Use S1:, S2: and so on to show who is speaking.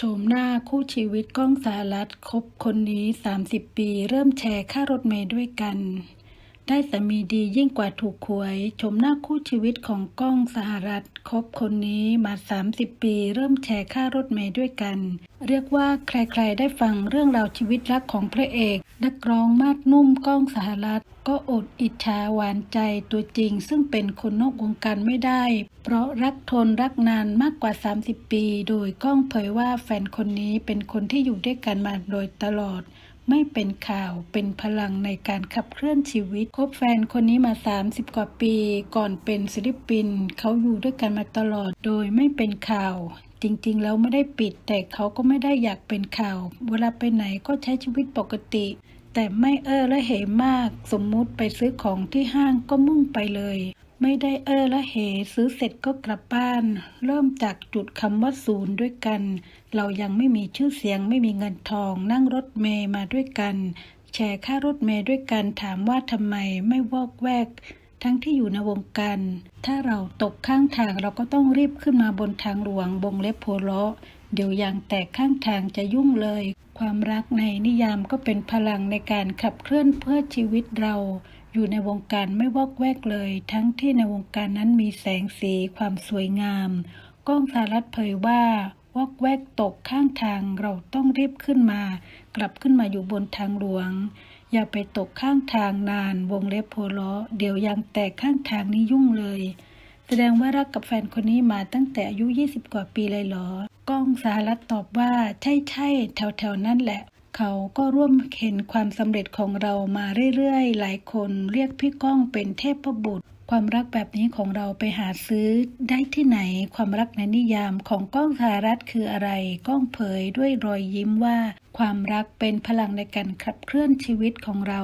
S1: โฉมหน้าคู่ชีวิตก้องสารัตคบคนนี้ 30 ปี เริ่มแชร์ค่ารถเมย์ด้วยกัน ได้สามีดียิ่งกว่าถูกหวยชมหน้าคู่ชีวิตของก้องสหรัฐคบคนนี้มา 30 ปี เริ่มแชร์ค่ารถเมล์ด้วยกัน เรียกว่าใครๆ ได้ฟังเรื่องราวชีวิตรักของพระเอก นักร้องมาดนุ่มก้องสหรัฐ ก็อดอิจฉาหวานใจตัวจริง ซึ่งเป็นคนนอกวงการไม่ได้ เพราะรักทนรักนานมากกว่า 30 ปี โดยก้องเผยว่าแฟนคนนี้เป็นคนที่อยู่ด้วยกันมาโดยตลอด ไม่เป็นข่าวเป็นพลังในการขับเคลื่อนชีวิตคบแฟนคนนี้มา 30 กว่าปี ก่อนเป็นศิลปิน เขาอยู่ด้วยกันมาตลอดโดยไม่เป็นข่าวจริงๆ แล้วไม่ได้ปิด แต่เขาก็ไม่ได้อยากเป็นข่าว เวลาไปไหนก็ใช้ชีวิตปกติ แต่ไม่เออและเหมาก สมมุติไปซื้อของที่ห้างก็มุ่งไปเลย ไม่ได้เออและเหซื้อเสร็จก็กลับบ้าน เริ่มจากจุดคำว่าศูนย์ด้วยกัน เรายังไม่มีชื่อเสียงไม่มีเงินทอง นั่งรถเมย์มาด้วยกัน แชร์ค่ารถเมย์ด้วยกันถามว่าทำไมไม่วอกแวก ทั้งที่อยู่ในวงการ ถ้าเราตกข้างทางเราก็ต้องรีบขึ้นมาบนทางหลวงบงเล็บโพเลาะ เดี๋ยวยางแตกข้างทางจะยุ่งเลย ความรักในนิยามก็เป็นพลังในการขับเคลื่อนเพื่อชีวิตเรา อยู่ในวงการไม่วอกแวกเลย ทั้งที่ในวงการนั้นมีแสงสีความสวยงามก้องสารัตเผยว่าวอกแวกตกข้างทางเราต้องรีบขึ้นมา กลับขึ้นมาอยู่บนทางหลวง อย่าไปตกข้างทางนานวงเล็บโพล้อเดี๋ยวยางแตกข้างทางนี้ยุ่งเลย แสดงว่ารักกับแฟนคนนี้มาตั้งแต่อายุ 20 กว่าปีเลยเหรอ ก้องสหรัฐตอบว่าใช่ใช่ๆแถวๆนั่นแหละ เขาก็ร่วมเห็นความสำเร็จของเรามาเรื่อยๆ หลายคนเรียกพี่ก้องเป็นเทพบุตร ความรักแบบนี้ของเราไปหาซื้อได้ที่ไหน ความรักในนิยามของก้องสหรัฐคืออะไร ก้องเผยด้วยรอยยิ้มว่า ความรักเป็นพลังในการขับเคลื่อนชีวิตของเรา